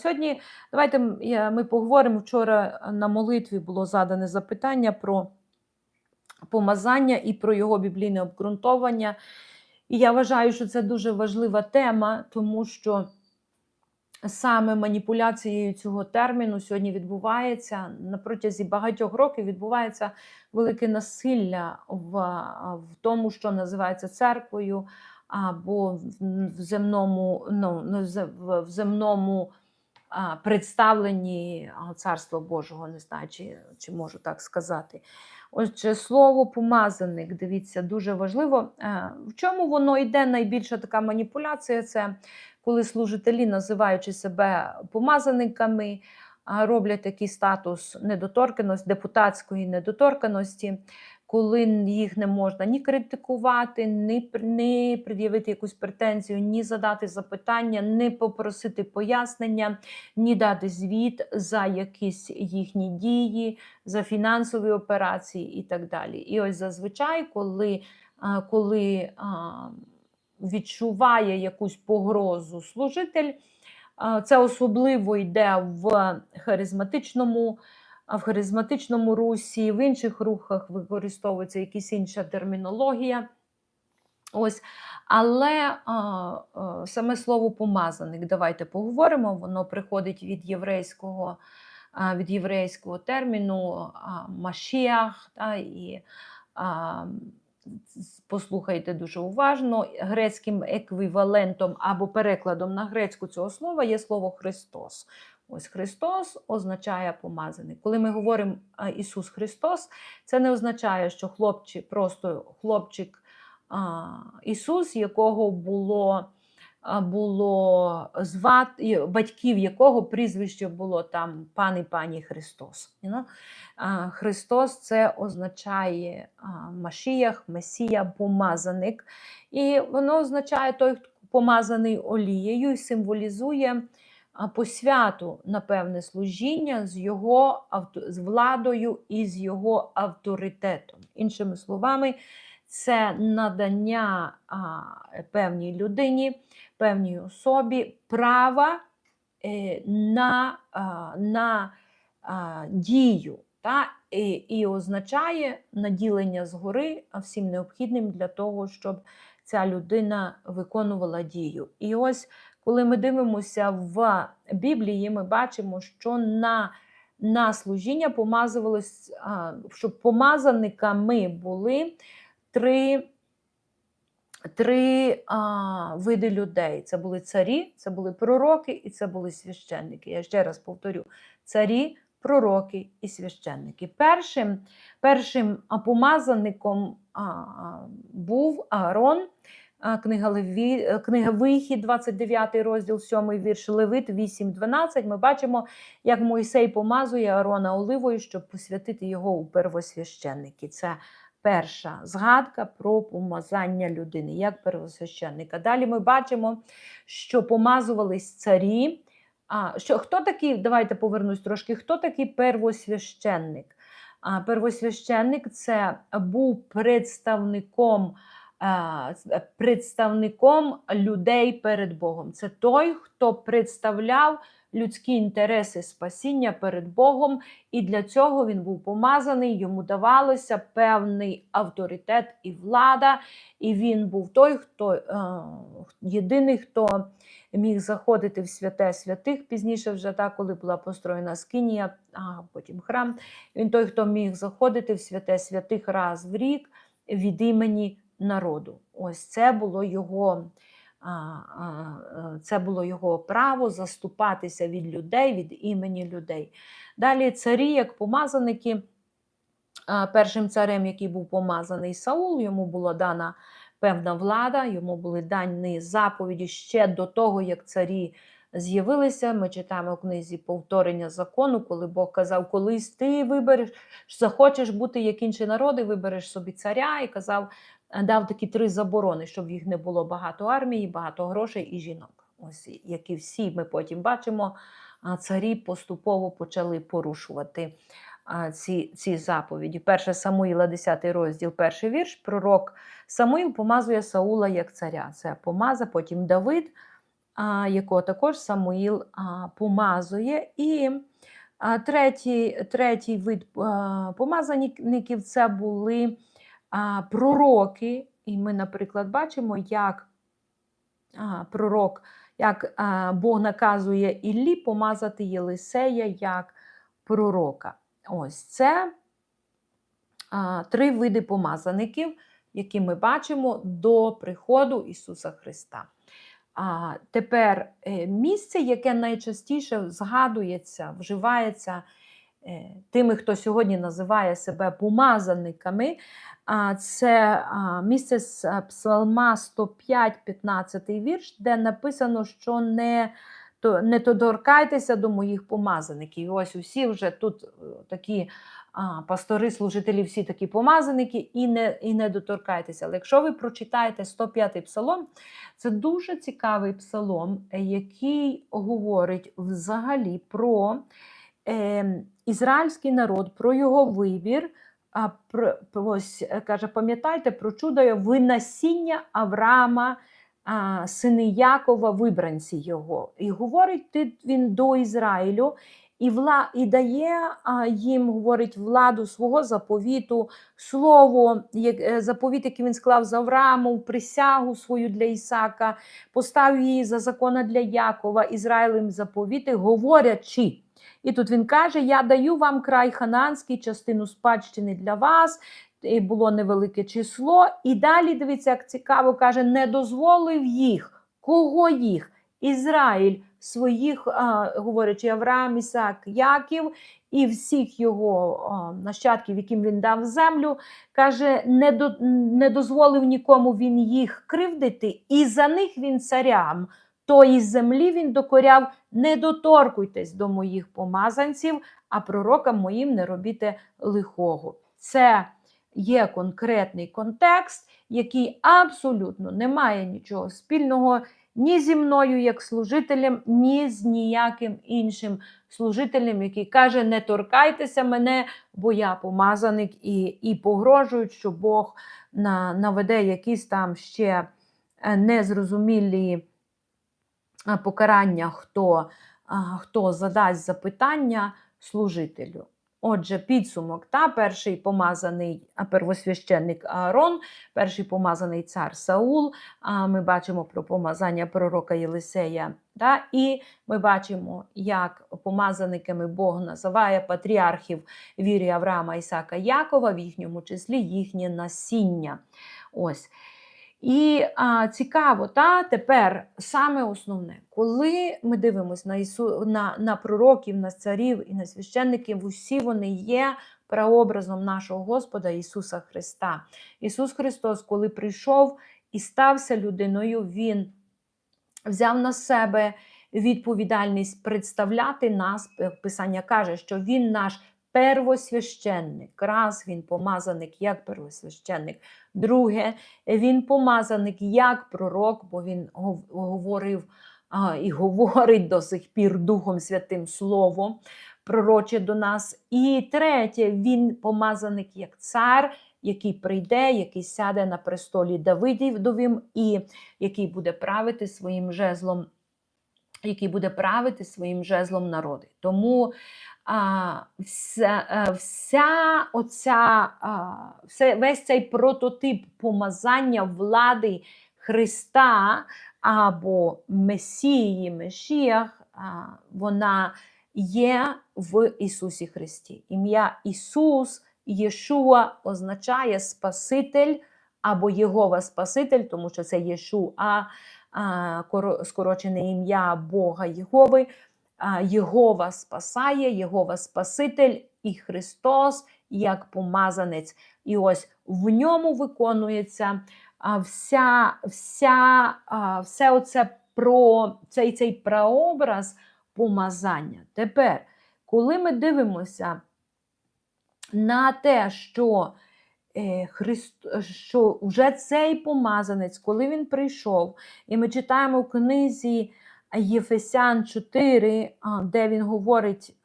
Сьогодні давайте ми поговоримо. Вчора на молитві було задане запитання про помазання і про його біблійне обґрунтовання. І я вважаю, що це дуже важлива тема, тому що саме маніпуляцією цього терміну сьогодні відбувається на протязі багатьох років відбувається велике насилля в, в тому, що називається церквою, або в земному, ну, в земному представленні Царства Божого, не знаю, чи, чи можу так сказати. Отже, слово помазаник, дивіться, дуже важливо. В чому воно йде найбільша така маніпуляція? Це коли служителі, називаючи себе помазаниками, роблять такий статус недоторканості, депутатської недоторканості, коли їх не можна ні критикувати, ні ні пред'явити якусь претензію, ні задати запитання, ні попросити пояснення, ні дати звіт за якісь їхні дії, за фінансові операції і так далі. І ось зазвичай, коли коли відчуває якусь погрозу служитель, це особливо йде в харизматичному в харизматичному русі, в інших рухах використовується якась інша термінологія. Ось. Але а, а, саме слово помазаник, давайте поговоримо, воно приходить від єврейського а, від єврейського терміну а, машіах. Та, і а, Послухайте дуже уважно, грецьким еквівалентом або перекладом на грецьку цього слова є слово Христос. Ось Христос означає помазаний. Коли ми говоримо Ісус Христос, це не означає, що хлопчик, просто хлопчик а, Ісус, якого було було звати, батьків якого прізвище було там пан і пані Христос. Христос це означає Машіях, Месія, помазаник. І воно означає той, хто помазаний олією і символізує посвяту на певне служіння з його з владою і з його авторитетом. Іншими словами, це надання а, певній людині, певній особі права е, на а, на а, дію. Та? І, і означає наділення згори всім необхідним для того, щоб ця людина виконувала дію. І ось коли ми дивимося в Біблії, ми бачимо, що на на служіння помазувалось, щоб помазаниками були три три а, види людей. Це були царі, це були пророки і це були священники. Я ще раз повторю: царі, пророки і священники. Першим першим помазаником а, був Аарон. Книга Леві, е, книга Вихід, 29 розділ, 7 вірш Левит 8.12. Ми бачимо, як Мойсей помазує Арона оливою, щоб посвятити його у первосвященники. Це перша згадка про помазання людини, як первосвященника. Далі ми бачимо, що помазувались царі. А, що, Хто такий, давайте повернусь трошки, хто такий первосвященник? А, Первосвященник це був представником. Е, представником людей перед Богом. Це той, хто представляв людські інтереси спасіння перед Богом, і для цього він був помазаний, йому давалося певний авторитет і влада. І він був той, хто е, єдиний, хто міг заходити в святе святих. Пізніше, вже так, коли була построєна скинія, а потім храм. Він той, хто міг заходити в святе святих раз в рік від імені народу. Ось це було його. Це було його право заступатися від людей, від імені людей. Далі царі, як помазаники, першим царем, який був помазаний Саул, йому була дана певна влада, йому були дані заповіді ще до того, як царі з'явилися. Ми читаємо в книзі повторення закону, коли Бог казав, колись ти вибереш, захочеш бути як інші народи, вибереш собі царя і казав, дав такі три заборони, щоб їх не було багато армії, багато грошей і жінок. Ось які всі ми потім бачимо, царі поступово почали порушувати ці ці заповіді. Перше Самуїла, 10 розділ, перший вірш. Пророк Самуїл помазує Саула як царя. Це помаза, потім Давид. якого також Самуїл помазує. І третій, третій вид помазаників це були пророки. І ми, наприклад, бачимо, як пророк, як Бог наказує Іллі помазати Єлисея як пророка. Ось це три види помазаників, які ми бачимо до приходу Ісуса Христа. А тепер е, місце, яке найчастіше згадується, вживається тими, хто сьогодні називає себе помазаниками, це місце з Псалма 105, 15 вірш, де написано, що не, то, не доторкайтеся до моїх помазаників. І ось усі вже тут е, такі а, пастори, служителі, всі такі помазаники, і не, і не доторкайтеся. Але якщо ви прочитаєте 105-й псалом, це дуже цікавий псалом, е, який говорить взагалі про е, ізраїльський народ, про його вибір. А про, ось е, каже, пам'ятайте про чудо винасіння Авраама, а, сини Якова, вибранці його. І говорить він до Ізраїлю, і вла, і дає а, їм, говорить, владу свого заповіту, слово, як, е, заповіт, який він склав з Авраамом, присягу свою для Ісака, поставив її за закона для Якова, Ізраїлем заповіти, говорячи. І тут він каже: Я даю вам край хананський, частину спадщини для вас. І було невелике число. І далі, дивіться, як цікаво, каже, не дозволив їх. Кого їх? Ізраїль своїх, а, говорячи, Авраам, Ісак, Яків і всіх його а, нащадків, яким він дав землю, каже, не, до, не дозволив нікому він їх кривдити, і за них він царям. Тої землі він докоряв, не доторкуйтесь до моїх помазанців, а пророкам моїм не робіть лихого. Це є конкретний контекст, який абсолютно не має нічого спільного ні зі мною, як служителем, ні з ніяким іншим служителем, який каже: не торкайтеся мене, бо я помазаник, і і погрожують, що Бог на, наведе якісь там ще незрозумілі покарання, хто, хто задасть запитання служителю. Отже, підсумок, та перший помазаний первосвященник Аарон, перший помазаний цар Саул. Ми бачимо про помазання пророка Єлисея. Та, І ми бачимо, як помазаниками Бог називає патріархів вірі Авраама, Ісака Якова, в їхньому числі їхнє насіння. Ось. І а, цікаво, та тепер саме основне, коли ми дивимося на Ісу, на, на пророків, на царів і на священників, усі вони є прообразом нашого Господа Ісуса Христа. Ісус Христос, коли прийшов і стався людиною, Він взяв на себе відповідальність представляти нас. Писання каже, що Він наш первосвященник. Раз він помазаник як первосвященник. Друге, він помазаник як пророк, бо він говорив а, і говорить до сих пір Духом Святим Словом пророче до нас. І третє, він помазаник як цар. Який прийде, який сяде на престолі Давидівдовім, і який буде правити своїм жезлом, який буде правити своїм жезлом народи. Тому а, вся, е, вся оця, а, все, весь цей прототип помазання влади Христа або Месії, Мешіях, а, вона є в Ісусі Христі. Ім'я Ісус, Єшуа означає Спаситель або Єгова Спаситель, тому що це Єшуа, скорочене ім'я Бога Єгови. Єгова спасає, Єгова Спаситель і Христос як помазанець. І ось в ньому виконується вся, вся, все оце про цей цей прообраз помазання. Тепер, коли ми дивимося на те, що що вже цей помазанець, коли він прийшов, і ми читаємо в книзі. Єфесян 4, де він говорить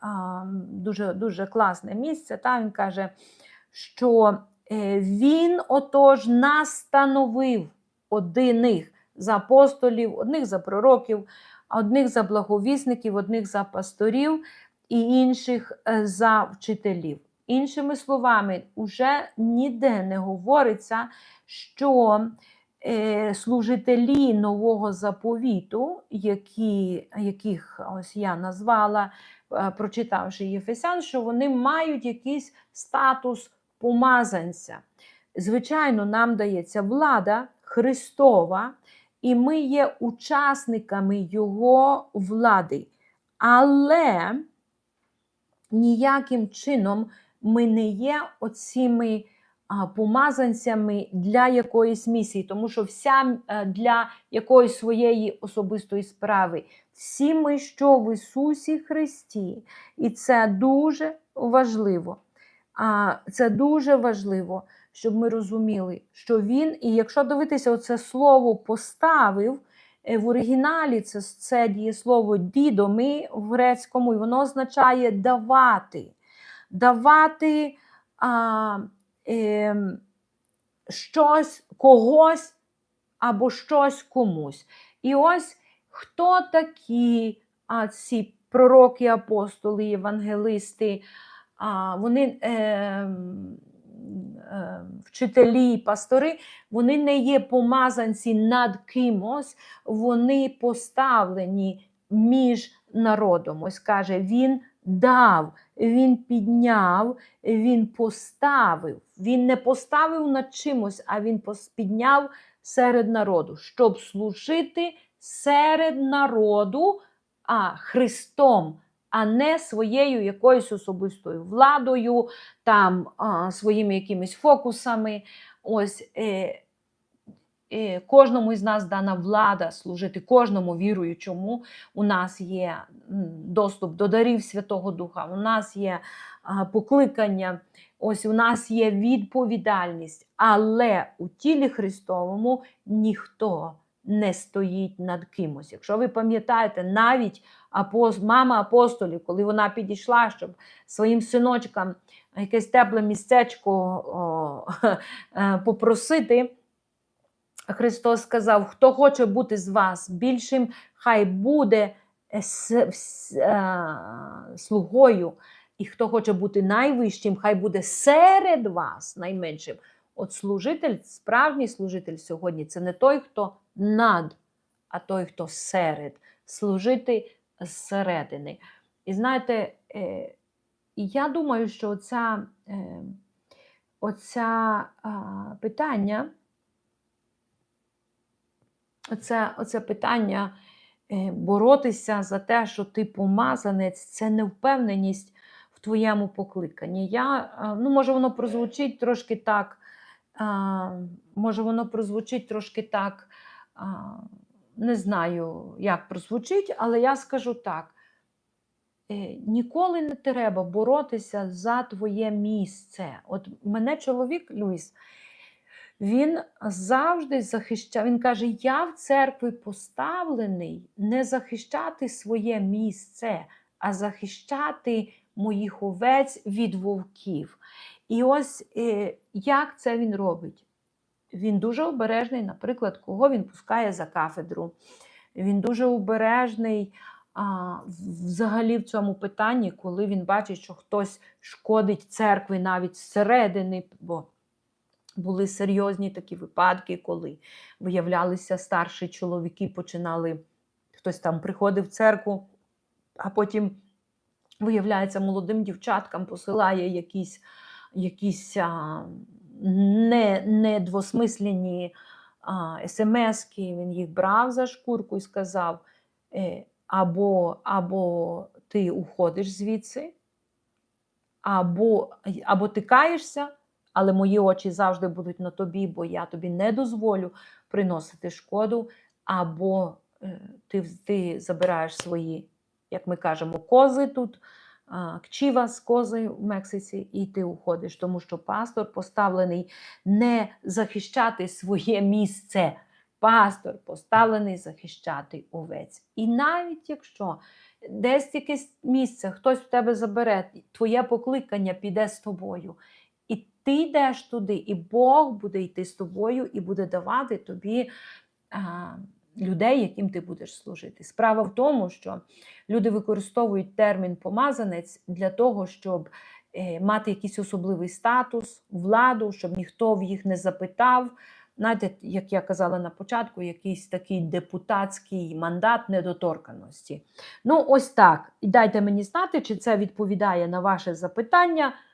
дуже дуже класне місце. Та Він каже, що е, він отож настановив одиних за апостолів, одних за пророків, одних за благовісників, одних за пасторів і інших е, за вчителів. Іншими словами, уже ніде не говориться, що е, служителі нового заповіту, які, яких ось я назвала, е, прочитавши Єфесян, що вони мають якийсь статус помазанця. Звичайно, нам дається влада Христова, і ми є учасниками Його влади. Але ніяким чином ми не є оціми помазанцями для якоїсь місії, тому що вся е, для якоїсь своєї особистої справи. Всі ми що в Ісусі Христі, і це дуже важливо. Це дуже важливо, щоб ми розуміли, що Він, і якщо дивитися, оце слово поставив. е, В оригіналі це, це дієслово дідоми в грецькому, і воно означає давати. Давати а, е, щось когось або щось комусь. І ось хто такі а, ці пророки, апостоли, євангелисти, а, вони е, е, вчителі, пастори, вони не є помазанці над кимось, вони поставлені між народом. Ось каже, він дав, він підняв, він поставив. Він не поставив над чимось, а він підняв серед народу, щоб служити серед народу а, Христом, а не своєю якоюсь особистою владою, там, а, своїми якимись фокусами. Ось е, кожному із нас дана влада служити, кожному віруючому. У нас є доступ до дарів Святого Духа, у нас є покликання, ось у нас є відповідальність, але у тілі Христовому ніхто не стоїть над кимось. Якщо ви пам'ятаєте, навіть мама апостолів, коли вона підійшла, щоб своїм синочкам якесь тепле містечко о, е, попросити. Христос сказав: хто хоче бути з вас більшим, хай буде е, е, слугою, і хто хоче бути найвищим, хай буде серед вас найменшим. От служитель, справжній служитель сьогодні це не той, хто над, а той, хто серед, служити зсередини. І знаєте, е, я думаю, що оця, оця питання. Оце, оце питання е, боротися за те, що ти помазанець, це невпевненість в твоєму покликанні. Я, е, ну, може, воно прозвучить трошки так, може, воно прозвучить трошки так, не знаю, як прозвучить, але я скажу так. е, Ніколи не треба боротися за твоє місце. От мене чоловік Люїс, він завжди захищав. Він каже: Я в церкві поставлений не захищати своє місце, а захищати моїх овець від вовків. І ось е, як це він робить? Він дуже обережний, наприклад, кого він пускає за кафедру. Він дуже обережний а, взагалі в цьому питанні, коли він бачить, що хтось шкодить церкві навіть зсередини. бо були серйозні такі випадки, коли виявлялися старші чоловіки, починали, хтось там приходив в церкву, а потім, виявляється, молодим дівчаткам посилає якісь, якісь а, не, недвосмислені смски, він їх брав за шкурку і сказав: е, або, або ти уходиш звідси, або, або ти каєшся, але мої очі завжди будуть на тобі, бо я тобі не дозволю приносити шкоду, або е, ти, ти забираєш свої, як ми кажемо, кози тут, кчіва з кози в Мексиці, і ти уходиш, тому що пастор поставлений не захищати своє місце. Пастор поставлений захищати овець. І навіть якщо десь якесь місце хтось в тебе забере, твоє покликання піде з тобою. І ти йдеш туди, і Бог буде йти з тобою і буде давати тобі а, людей, яким ти будеш служити. Справа в тому, що люди використовують термін помазанець для того, щоб е, мати якийсь особливий статус, владу, щоб ніхто в їх не запитав. Знаєте, як я казала на початку, якийсь такий депутатський мандат недоторканості. Ну, ось так. І дайте мені знати, чи це відповідає на ваше запитання.